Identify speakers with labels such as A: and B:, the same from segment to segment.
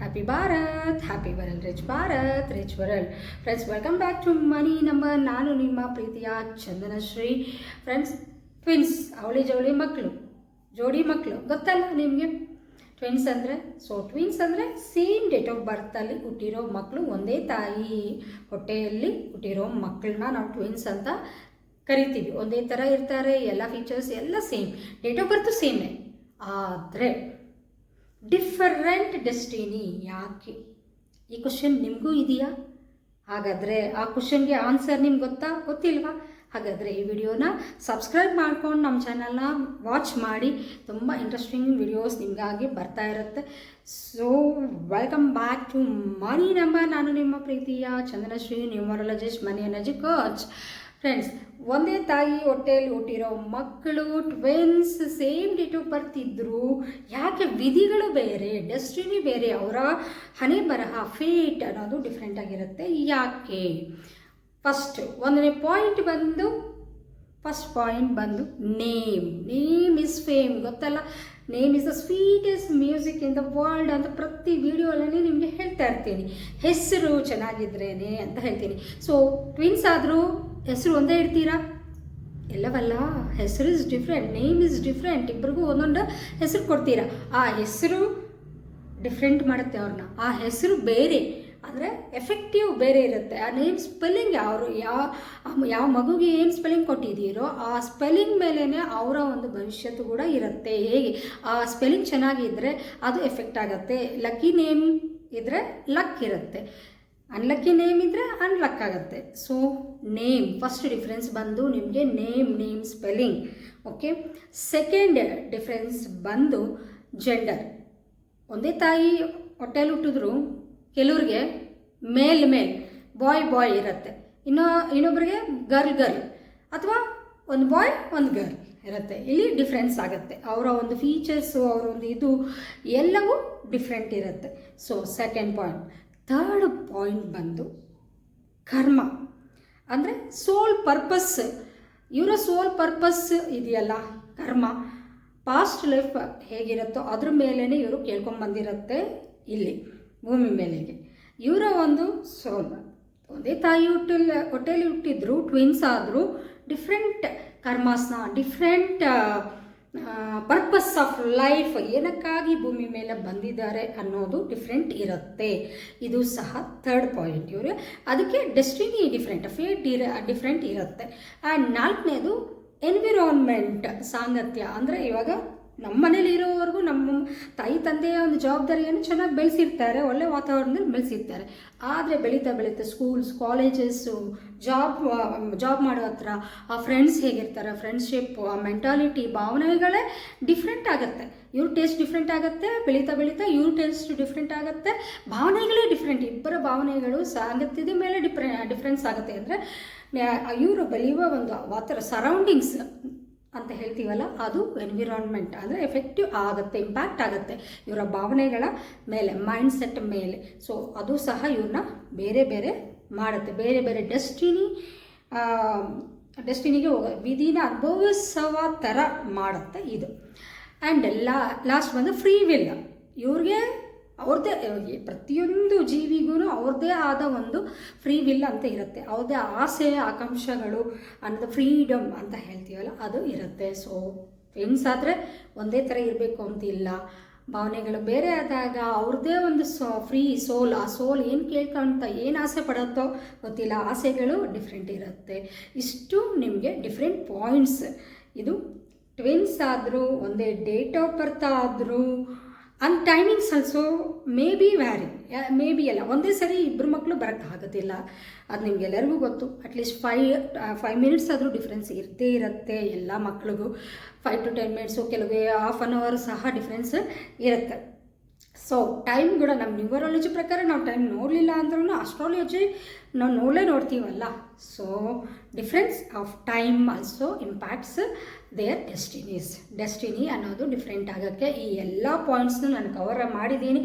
A: Happy Bharat happy world rich Bharat rich world friends welcome back to money number ನಾನು ನಿಮ್ಮ ಪ್ರೀತಿಯ ಚಂದನಶ್ರೀ. Friends twins ಅವಳಿ ಜವಳಿ ಮಕ್ಕಳು ಜೋಡಿ ಮಕ್ಕಳು ಗೊತ್ತಲ್ಲ ನಿಮಗೆ? ಟ್ವಿನ್ಸ್ ಅಂದರೆ ಸೊ ಟ್ವಿನ್ಸ್ ಅಂದರೆ ಸೇಮ್ ಡೇಟ್ ಆಫ್ ಬರ್ತಲ್ಲಿ ಹುಟ್ಟಿರೋ ಮಕ್ಕಳು ಒಂದೇ ತಾಯಿ ಹೊಟ್ಟೆಯಲ್ಲಿ ಹುಟ್ಟಿರೋ ಮಕ್ಕಳನ್ನ ನಾವು ಟ್ವಿನ್ಸ್ ಅಂತ ಕರಿತೀವಿ. ಒಂದೇ ಥರ ಇರ್ತಾರೆ, ಎಲ್ಲ ಫೀಚರ್ಸ್ ಎಲ್ಲ ಸೇಮ್ ಡೇಟ್ ಆಫ್ ಬರ್ತು ಸೇಮೇ ಆದರೆ ಡಿಫರೆಂಟ್ ಡೆಸ್ಟಿನಿ ಯಾಕೆ? ಈ ಕ್ವಶನ್ ನಿಮಗೂ ಇದೆಯಾ? ಹಾಗಾದರೆ ಆ ಕ್ವಶನ್ಗೆ ಆನ್ಸರ್ ನಿಮ್ಗೆ ಗೊತ್ತಾ? ಗೊತ್ತಿಲ್ವಾ? ಹಾಗಾದರೆ ಈ ವಿಡಿಯೋನ ಸಬ್ಸ್ಕ್ರೈಬ್ ಮಾಡ್ಕೊಂಡು ನಮ್ಮ ಚಾನಲ್ನ ವಾಚ್ ಮಾಡಿ. ತುಂಬ ಇಂಟ್ರೆಸ್ಟಿಂಗ್ ವಿಡಿಯೋಸ್ ನಿಮಗಾಗಿ ಬರ್ತಾ ಇರುತ್ತೆ. So welcome back to money number ನಾನು ನಿಮ್ಮ ಪ್ರೀತಿಯ Chandrashree numerologist money energy coach friends ಒಂದೇ ತಾಯಿ ಹೊಟ್ಟೆಯಲ್ಲಿ ಹುಟ್ಟಿರೋ ಮಕ್ಕಳು twins same date of birth ಇದ್ದರು ಯಾಕೆ ವಿಧಿಗಳು ಬೇರೆ ಡೆಸ್ಟಿನಿ ಬೇರೆ, ಅವರ ಹಣೆ ಬರಹ ಫೇಟ್ ಅನ್ನೋದು ಡಿಫ್ರೆಂಟ್ ಆಗಿರುತ್ತೆ. ಯಾಕೆ? ಫಸ್ಟ್ ಒಂದನೇ ಪಾಯಿಂಟ್ ಬಂದು ಫಸ್ಟ್ ಪಾಯಿಂಟ್ ಬಂದು ನೇಮ್ ನೇಮ್ ಇಸ್ ಫೇಮ್ ಗೊತ್ತಲ್ಲ? Name is the sweetest music in the world ಅಂತ ಪ್ರತಿ ವೀಡಿಯೋಲ್ಲೇ ನಿಮಗೆ ಹೇಳ್ತಾ ಇರ್ತೀನಿ. ಹೆಸರು ಚೆನ್ನಾಗಿದ್ರೇನೆ ಅಂತ ಹೇಳ್ತೀನಿ. ಸೊ ಟ್ವಿನ್ಸ್ ಆದರೂ ಹೆಸರು ಒಂದೇ ಇಡ್ತೀರಾ? ಎಲ್ಲವಲ್ಲ, ಹೆಸರು is different name is different ಇಬ್ರಿಗೂ ಒಂದೊಂದು ಹೆಸರು ಕೊಡ್ತೀರಾ? ಆ ಹೆಸರು ಡಿಫ್ರೆಂಟ್ ಮಾಡುತ್ತೆ ಅವ್ರನ್ನ. ಆ ಹೆಸರು ಬೇರೆ, ಅಂದರೆ ಎಫೆಕ್ಟಿವ್ ಬೇರೆ ಇರುತ್ತೆ. ಆ ನೇಮ್ ಸ್ಪೆಲ್ಲಿಂಗ್ ಯಾವ ಯಾವ ಯಾವ ಮಗುಗೆ ಏನು ಸ್ಪೆಲ್ಲಿಂಗ್ ಕೊಟ್ಟಿದ್ದೀರೋ, ಆ ಸ್ಪೆಲ್ಲಿಂಗ್ ಮೇಲೇ ಅವರ ಒಂದು ಭವಿಷ್ಯತ್ತು ಕೂಡ ಇರುತ್ತೆ. ಹೇಗೆ? ಆ ಸ್ಪೆಲ್ಲಿಂಗ್ ಚೆನ್ನಾಗಿದ್ದರೆ ಅದು ಎಫೆಕ್ಟ್ ಆಗುತ್ತೆ. ಲಕ್ಕಿ ನೇಮ್ ಇದ್ದರೆ ಲಕ್ ಇರುತ್ತೆ. ಅನ್ಲಕ್ಕಿ ನೇಮ್ ಇದ್ದರೆ ಅನ್ಲಕ್ ಆಗುತ್ತೆ. ಸೊ ನೇಮ್ ಫಸ್ಟ್ ಡಿಫ್ರೆನ್ಸ್ ಬಂದು ನಿಮಗೆ name name spelling okay second difference ಬಂದು ಜೆಂಡರ್ ಒಂದೇ ತಾಯಿ ಹೊಟ್ಟೆಲಿ ಹುಟ್ಟಿದ್ರು, ಕೆಲವ್ರಿಗೆ ಮೇಲ್ ಮೇಲ್ ಬಾಯ್ ಬಾಯ್ ಇರುತ್ತೆ. ಇನ್ನೂ ಇನ್ನೊಬ್ರಿಗೆ ಗರ್ಲ್ ಗರ್ಲ್ ಅಥವಾ ಒಂದು ಬಾಯ್ ಒಂದು ಗರ್ಲ್ ಇರುತ್ತೆ. ಇಲ್ಲಿ ಡಿಫ್ರೆನ್ಸ್ ಆಗುತ್ತೆ. ಅವರ ಒಂದು ಫೀಚರ್ಸು ಅವರ ಒಂದು ಇದು ಎಲ್ಲವೂ ಡಿಫ್ರೆಂಟ್ ಇರುತ್ತೆ. So second point third point ಬಂದು ಕರ್ಮ. ಅಂದರೆ ಸೋಲ್ ಪರ್ಪಸ್ ಇವರ ಸೋಲ್ ಪರ್ಪಸ್ ಇದೆಯಲ್ಲ, ಕರ್ಮ. ಪಾಸ್ಟ್ ಲೈಫ್ ಹೇಗಿರುತ್ತೋ ಅದ್ರ ಮೇಲೇ ಇವರು ಕೇಳ್ಕೊಂಬಂದಿರುತ್ತೆ ಇಲ್ಲಿ, ಭೂಮಿ ಮೇಲೆಗೆ. ಇವರ ಒಂದು ಸೋಲ್ ಒಂದೇ ತಾಯಿ ಹುಟ್ಟಲ್ಲಿ ಹೊಟ್ಟೆಯಲ್ಲಿ ಹುಟ್ಟಿದ್ರು ಟ್ವಿನ್ಸ್ ಆದರೂ ಡಿಫ್ರೆಂಟ್ ಕರ್ಮಾಸ್ನ ಡಿಫ್ರೆಂಟ್ ಪರ್ಪಸ್ ಆಫ್ ಲೈಫ್ ಏನಕ್ಕಾಗಿ ಭೂಮಿ ಮೇಲೆ ಬಂದಿದ್ದಾರೆ ಅನ್ನೋದು ಡಿಫ್ರೆಂಟ್ ಇರುತ್ತೆ. ಇದು ಸಹ ಥರ್ಡ್ ಪಾಯಿಂಟ್ ಇವರು ಅದಕ್ಕೆ ಡೆಸ್ಟಿನಿ ಡಿಫ್ರೆಂಟ್ ಫೇಟ್ ಇರ ಡಿಫ್ರೆಂಟ್ ಇರುತ್ತೆ. ಆ್ಯಂಡ್ ನಾಲ್ಕನೇದು ಎನ್ವಿರಾನ್ಮೆಂಟ್ ಸಾಂಗತ್ಯ. ಅಂದರೆ ಇವಾಗ ನಮ್ಮ ಮನೇಲಿ ಇರೋವರೆಗೂ ನಮ್ಮ ತಾಯಿ ತಂದೆಯ ಒಂದು ಜವಾಬ್ದಾರಿಯನ್ನು ಚೆನ್ನಾಗಿ ಬೆಳೆಸಿರ್ತಾರೆ, ಒಳ್ಳೆ ವಾತಾವರಣದಲ್ಲಿ ಬೆಳೆಸಿರ್ತಾರೆ. ಆದರೆ ಬೆಳೀತಾ ಬೆಳೀತಾ ಸ್ಕೂಲ್ಸ್ ಕಾಲೇಜಸ್ಸು ಜಾಬ್ ಜಾಬ್ ಮಾಡೋ ಹತ್ರ ಆ ಫ್ರೆಂಡ್ಸ್ ಹೇಗಿರ್ತಾರೆ ಫ್ರೆಂಡ್ಶಿಪ್ ಆ ಮೆಂಟಾಲಿಟಿ ಭಾವನೆಗಳೇ ಡಿಫ್ರೆಂಟ್ ಆಗುತ್ತೆ. ಇವ್ರ ಟೇಸ್ಟ್ ಡಿಫ್ರೆಂಟ್ ಆಗುತ್ತೆ, ಬೆಳೀತಾ ಬೆಳೀತಾ ಇವ್ರ ಟೇಸ್ಟ್ ಡಿಫ್ರೆಂಟ್ ಆಗುತ್ತೆ, ಭಾವನೆಗಳೇ ಡಿಫ್ರೆಂಟ್ ಇಬ್ಬರ ಭಾವನೆಗಳು ಸಾಂಗತ್ಯದ ಮೇಲೆ ಡಿಫ್ರೆ ಡಿಫ್ರೆನ್ಸ್ ಆಗುತ್ತೆ. ಅಂದರೆ ಇವರು ಬೆಳೆಯುವ ಒಂದು ವಾತರ ಸರೌಂಡಿಂಗ್ಸ್ ಅಂತ ಹೇಳ್ತೀವಲ್ಲ, ಅದು ಎನ್ವಿರಾನ್ಮೆಂಟ್ ಅಂದರೆ ಎಫೆಕ್ಟಿವ್ ಆಗುತ್ತೆ ಇಂಪ್ಯಾಕ್ಟ್ ಆಗುತ್ತೆ. ಇವರ ಭಾವನೆಗಳ ಮೇಲೆ ಮೈಂಡ್ ಸೆಟ್ ಮೇಲೆ. ಸೊ ಅದು ಸಹ ಇವ್ರನ್ನ ಬೇರೆ ಬೇರೆ ಮಾಡುತ್ತೆ. ಬೇರೆ ಬೇರೆ ಡೆಸ್ಟಿನಿ ಡೆಸ್ಟಿನಿಗೆ ಹೋಗ, ವಿಧಿನ ಅನುಭವಿಸುವ ಥರ ಮಾಡುತ್ತೆ ಇದು. ಆ್ಯಂಡ್ ಲಾ ಲಾಸ್ಟ್ ಬಂದು ಫ್ರೀ ವಿಲ್ ಇವ್ರಿಗೆ ಅವ್ರದ್ದೇ ಪ್ರತಿಯೊಂದು ಜೀವಿಗೂ ಅವ್ರದ್ದೇ ಆದ ಒಂದು ಫ್ರೀ ವಿಲ್ ಅಂತ ಇರುತ್ತೆ. ಅವ್ರದ್ದೇ ಆಸೆ, ಆಕಾಂಕ್ಷೆಗಳು ಅನ್ನೋದು ಫ್ರೀಡಮ್ ಅಂತ ಹೇಳ್ತೀವಲ್ಲ, ಅದು ಇರುತ್ತೆ. ಸೊ ಫ್ರೆಂಡ್ಸ್ ಆದರೆ ಒಂದೇ ಥರ ಇರಬೇಕು ಅಂತಿಲ್ಲ. ಭಾವನೆಗಳು ಬೇರೆ ಆದಾಗ ಅವ್ರದ್ದೇ ಒಂದು ಸೋ ಫ್ರೀ ಸೋಲ್ ಆ ಸೋಲ್ ಏನು ಕೇಳ್ಕೊಂತ, ಏನು ಆಸೆ ಪಡುತ್ತೋ ಗೊತ್ತಿಲ್ಲ. ಆಸೆಗಳು ಡಿಫ್ರೆಂಟ್ ಇರುತ್ತೆ. ಇಷ್ಟು ನಿಮಗೆ ಡಿಫ್ರೆಂಟ್ ಪಾಯಿಂಟ್ಸ್ ಇದು ಟ್ವಿನ್ಸ್ ಆದರೂ, ಒಂದೇ ಡೇಟ್ ಆಫ್ ಬರ್ತ್ ಆದರೂ and timings also may be vary may be ಅಲ್ಲ. ಒಂದೇ ಸರಿ ಇಬ್ಬರು ಮಕ್ಕಳು ಬರೋಕ್ಕೆ ಆಗೋದಿಲ್ಲ. ಅದು ನಿಮಗೆಲ್ಲರಿಗೂ ಗೊತ್ತು. ಅಟ್ಲೀಸ್ಟ್ ಫೈ ಫೈವ್ ಮಿನಿಟ್ಸ್ ಆದರೂ ಡಿಫ್ರೆನ್ಸ್ ಇರ್ತೇ ಇರುತ್ತೆ ಎಲ್ಲ ಮಕ್ಳಿಗೂ. ಫೈವ್ ಟು ಟೆನ್ ಮಿನಿಟ್ಸು ಕೆಲವೇ ಹಾಫ್ ಆನ್ ಅವರ್ ಸಹ ಡಿಫ್ರೆನ್ಸ್ ಇರುತ್ತೆ. ಸೊ ಟೈಮ್ ಕೂಡ ನಮ್ಮ ನ್ಯೂಮರಾಲಜಿ ಪ್ರಕಾರ ನಾವು ಟೈಮ್ ನೋಡಲಿಲ್ಲ ಅಂದ್ರೂ ಅಸ್ಟ್ರಾಲಜಿ ನಾವು ನೋಡಲೇ ನೋಡ್ತೀವಲ್ಲ. So difference of time also impacts their destinies destiny ಅನ್ನೋದು ಡಿಫ್ರೆಂಟ್ ಆಗೋಕ್ಕೆ ಈ ಎಲ್ಲ ಪಾಯಿಂಟ್ಸ್ನು ನಾನು ಕವರ್ ಮಾಡಿದ್ದೀನಿ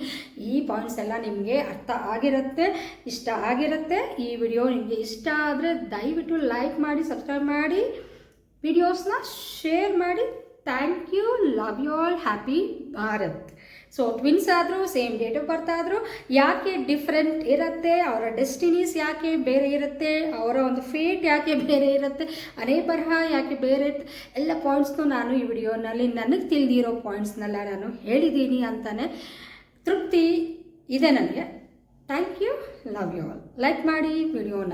A: ಈ ಪಾಯಿಂಟ್ಸ್ ಎಲ್ಲ ನಿಮಗೆ ಅರ್ಥ ಆಗಿರುತ್ತೆ, ಇಷ್ಟ ಆಗಿರುತ್ತೆ. ಈ ವಿಡಿಯೋ ನಿಮಗೆ ಇಷ್ಟ ಆದರೆ ದಯವಿಟ್ಟು ಲೈಕ್ ಮಾಡಿ ಸಬ್ಸ್ಕ್ರೈಬ್ ಮಾಡಿ ವಿಡಿಯೋಸ್ನ ಶೇರ್ ಮಾಡಿ. Thank you love you all happy Bharat so twins ಆದರೂ ಸೇಮ್ ಡೇಟ್ ಆಫ್ ಬರ್ತ್ ಆದರೂ ಯಾಕೆ ಡಿಫ್ರೆಂಟ್ ಇರುತ್ತೆ? ಅವರ ಡೆಸ್ಟಿನೀಸ್ ಯಾಕೆ ಬೇರೆ ಇರುತ್ತೆ? ಅವರ ಒಂದು ಫೇಟ್ ಯಾಕೆ ಬೇರೆ ಇರುತ್ತೆ? ಅನೇ ಬರಹ ಯಾಕೆ ಬೇರೆ ಇರುತ್ತೆ? ಎಲ್ಲ ಪಾಯಿಂಟ್ಸ್ನು ನಾನು ಈ ವಿಡಿಯೋನಲ್ಲಿ ನನಗೆ ತಿಳಿದಿರೋ ಪಾಯಿಂಟ್ಸ್ನೆಲ್ಲ ನಾನು ಹೇಳಿದ್ದೀನಿ ಅಂತಲೇ ತೃಪ್ತಿ ಇದೆ ನನಗೆ. Thank you love you all like ಮಾಡಿ ವಿಡಿಯೋನ.